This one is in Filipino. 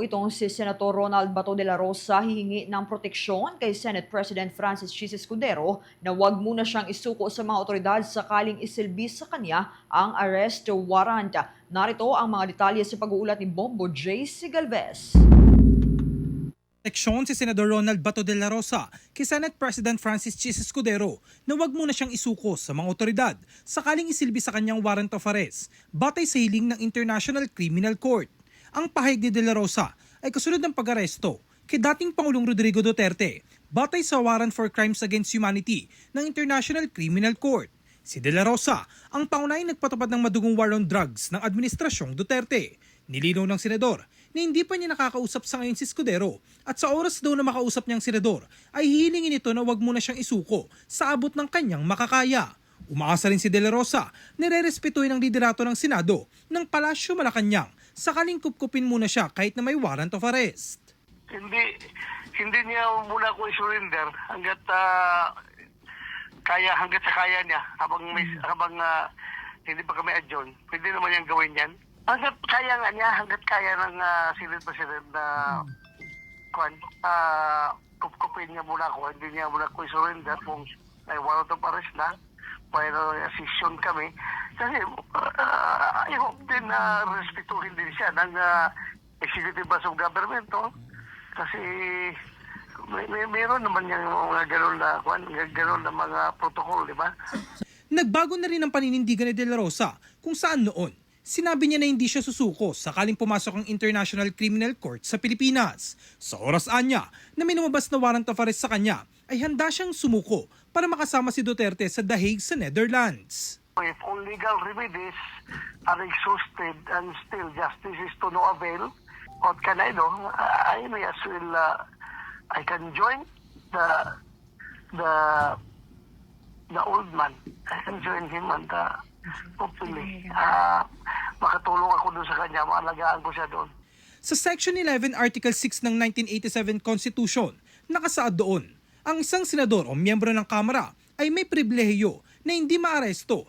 Itong si Senator Ronald Bato de la Rosa hihingi ng proteksyon kay Senate President Francis Chis Escudero na wag muna siyang isuko sa mga otoridad sakaling isilbi sa kanya ang arrest warrant. Narito ang mga detalye sa pag-uulat ni Bombo J. Galvez. Eleksyon si Senador Ronald Bato de la Rosa kay Senate President Francis Chis Escudero na wag muna siyang isuko sa mga otoridad sakaling isilbi sa kanyang warrant of arrest batay sa hiling ng International Criminal Court. Ang pahayag ni De La Rosa ay kasunod ng pag-aresto kay dating Pangulong Rodrigo Duterte batay sa warrant for crimes against humanity ng International Criminal Court. Si De La Rosa ang paunahing nagpatupad ng madugong war on drugs ng Administrasyong Duterte. Nilinaw ng senador na hindi pa niya nakakausap sa ngayon si Escudero at sa oras daw na makausap niyang senador ay hihilingin ito na wag muna siyang isuko sa abot ng kanyang makakaya. Umaasa rin si De La Rosa na rerespetuhin ang liderato ng Senado ng Palasyo Malacanang sakaling kupkupin muna siya kahit na may warrant of arrest. hindi hindi niya muna ako i-surrender hanggat ah, kaya hanggat sa kaya niya habang may habang ah, hindi pa kami adjourn. Pwede naman niyang gawin yan. Hanggat kaya nga niya hanggat kaya ng uh, Senate President na kwan ah kupkupin niya muna ako hindi niya muna ako i-surrender kung may warrant of arrest na pero session kami. Kasi ah, I hope din na respetuhin din siya ng ah, executive branch of government no? kasi may, may meron naman yung mga gano'n na gano'n na mga protocol, di ba? Nagbago na rin ang paninindigan ni De La Rosa kung saan noon sinabi niya na hindi siya susuko sakaling pumasok ang International Criminal Court sa Pilipinas. Sa oras anya na may na warrant of arrest sa kanya ay handa siyang sumuko para makasama si Duterte sa The Hague sa Netherlands. If all legal remedies are exhausted and still justice is to no avail, what can I do? I may as well, uh, I can join the, the, the old man. I can join him and uh, hopefully, uh, makatulong ako doon sa kanya, maalagaan ko siya doon. Sa Section 11, Article 6 ng 1987 Constitution, nakasaad doon, ang isang senador o miyembro ng Kamara ay may pribilehiyo na hindi maaresto